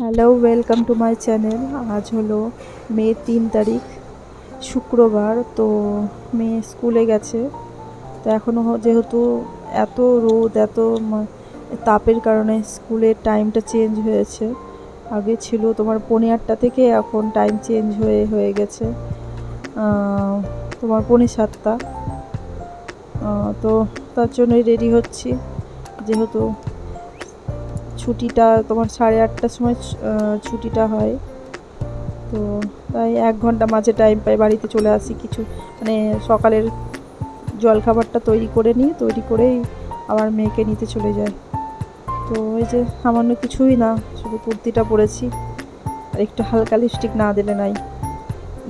Hello welcome to my channel আজ হলো মে তিন তারিখ, শুক্রবার। তো মেয়ে স্কুলে গেছে। তো এখনও যেহেতু এত রোদ, এত তাপের কারণে স্কুলের টাইমটা চেঞ্জ হয়েছে। আগে ছিল তোমার পৌনে আটটা থেকে, এখন টাইম চেঞ্জ হয়ে হয়ে গেছে। তোমার পৌনে সাতটা। তো তার জন্যই রেডি হচ্ছি। যেহেতু ছুটিটা, তোমার সাড়ে আটটার সময় ছুটিটা হয়। তো তাই এক ঘণ্টা মাঝে টাইম পাই, বাড়িতে চলে আসি কিছু মানে সকালের জলখাবারটা তৈরি করে নিয়ে তৈরি করেই আবার মেয়েকে নিতে চলে যায় তো ওই যে সামান্য কিছুই না, শুধু কুর্তিটা পরেছি। আর একটু হালকা লিপস্টিক না দিলে নাই।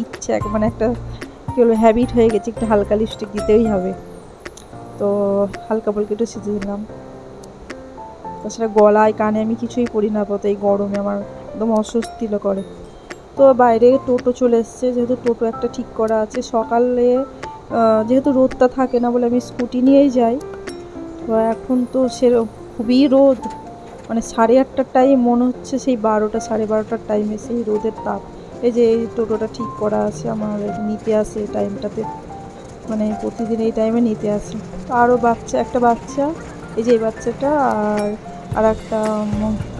ইচ্ছে মানে একটা, কী বলব হ্যাবিট হয়ে গেছে, একটু হালকা লিপস্টিক দিতেই হবে। তো হালকা বলকে একটু সেজে দিলাম তাছাড়া গলায় কানে আমি কিছুই পরি না পথে এই গরমে আমার একদম অস্বস্তি করে। তো বাইরে টোটো চলে এসছে, যেহেতু টোটো একটা ঠিক করা আছে, সকালে যেহেতু রোদটা থাকে না বলে আমি স্কুটি নিয়েই যাই। তো এখন তো সে খুবই রোদ মানে সাড়ে আটটার টাইম মনে হচ্ছে সেই বারোটা, সাড়ে বারোটার টাইমে সেই রোদের তাপ। এই যে এই টোটোটা ঠিক করা আছে, আমার নিতে আসে এই টাইমটাতে মানে প্রতিদিন এই টাইমে নিতে আসে। আরও বাচ্চা, একটা বাচ্চা, এই যে এই বাচ্চাটা, আর আর একটা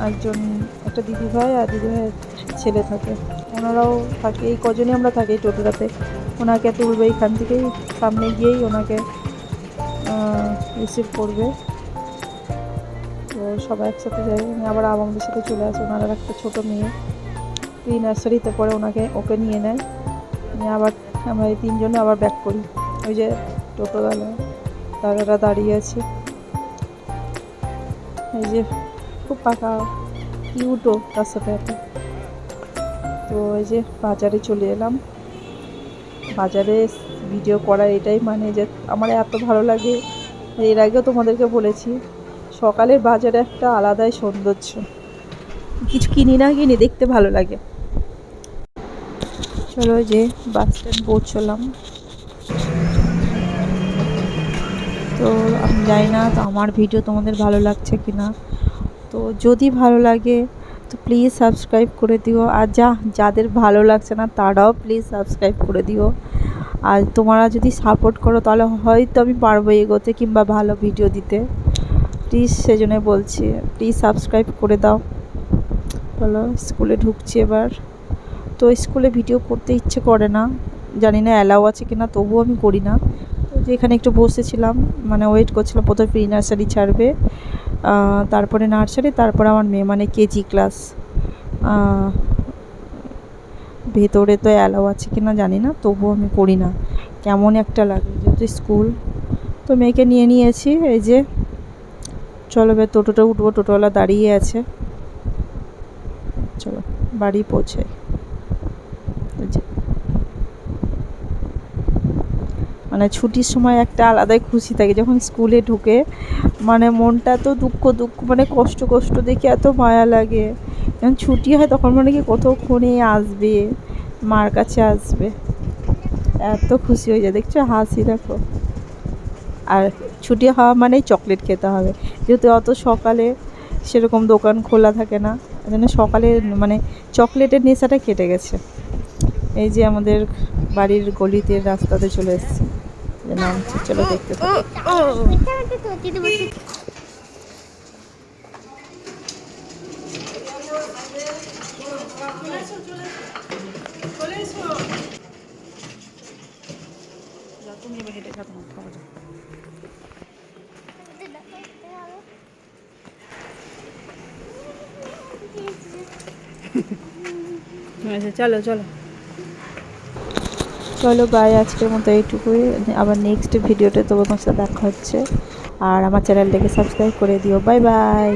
একজন, একটা দিদি ভাই আর দিদি ভাইয়ের ছেলে থাকে। ওনারাও থাকে, এই কজনই আমরা থাকি টোটোটাতে। ওনাকে তুলবে এইখান থেকেই, সামনে গিয়েই ওনাকে রিসিভ করবে। তো সবাই একসাথে যাই। উনি আবার আমাদের সাথে চলে আসে। ওনার একটা ছোটো মেয়ে। প্রি নার্সারিতে পরে ওনাকে ওকে নিয়ে নেয়। নিয়ে আবার আমরা এই তিনজনে আবার ব্যাক করি। ওই যে টোটো দাদা দাদারা দাঁড়িয়ে আছে। এই যে খুব পাকা কিউটও সাথে এত তো এই যে বাজারে চলে এলাম। বাজারে ভিডিও করার এটাই মানে যে আমার এত ভালো লাগে। এর আগেও তোমাদেরকে বলেছি, সকালের বাজারে একটা আলাদাই সৌন্দর্য। কিছু কিনি না কিনি দেখতে ভালো লাগে। চলো যে বাস স্ট্যান্ড পৌঁছলাম। আমি জানি না তো আমার ভিডিও তোমাদের ভালো লাগছে কি না তো যদি ভালো লাগে, তো প্লিজ সাবস্ক্রাইব করে দিও। আর যা, যাদের ভালো লাগছে না, তারাও প্লিজ সাবস্ক্রাইব করে দিও। আর তোমরা যদি সাপোর্ট করো, তাহলে হয়তো আমি পারব এগোতে কিংবা ভালো ভিডিও দিতে। প্লিজ সেজন্য বলছি প্লিজ সাবস্ক্রাইব করে দাও। বলো স্কুলে ঢুকছি এবার। তো স্কুলে ভিডিও করতে ইচ্ছে করে না। জানি না অ্যালাউ আছে কিনা, তবুও আমি করি না। যে এখানে একটু বসেছিলাম মানে ওয়েট করছিলাম, প্রথমে প্রি নার্সারি ছাড়বে তারপরে নার্সারি তারপরে আমার মেয়ে মানে কেজি ক্লাস ভেতরে তো অ্যালাও আছে কি না জানি না, তবুও আমি করি না। কেমন একটা লাগে, যেহেতু স্কুল তো মেয়েকে নিয়ে নিয়েছি, এই যে, চলো এবার টোটোটা উঠবো, টোটোওয়ালা দাঁড়িয়ে আছে। চলো, বাড়ি পৌঁছাই এই যে। মানে ছুটির সময় একটা আলাদাই খুশি থাকে। যখন স্কুলে ঢুকে মানে মনটা তো দুঃখ দুঃখ মানে কষ্ট কষ্ট দেখে এত মায়া লাগে। যখন ছুটি হয় তখন মনে কি কতক্ষণে আসবে, মার কাছে আসবে। এত খুশি হয়ে যায়। দেখছ, হাসি দেখো। আর ছুটি হওয়া মানেই চকলেট খেতে হবে। যেহেতু অত সকালে সেরকম দোকান খোলা থাকে না জন্য সকালে মানে চকলেটের নেশাটা কেটে গেছে। এই যে আমাদের বাড়ির গলিতে রাস্তাতে চলে এসেছে। নামছি চলো দেখতে থাকো। তুমি এবার হেঁটে খাতো না আচ্ছা চলো চলো। চলো বাই আজকের মতো এইটুকুই। আবার নেক্সট ভিডিওতে তোমার সাথে দেখা হচ্ছে। আর আমার চ্যানেলটাকে সাবস্ক্রাইব করে দিও। Bye bye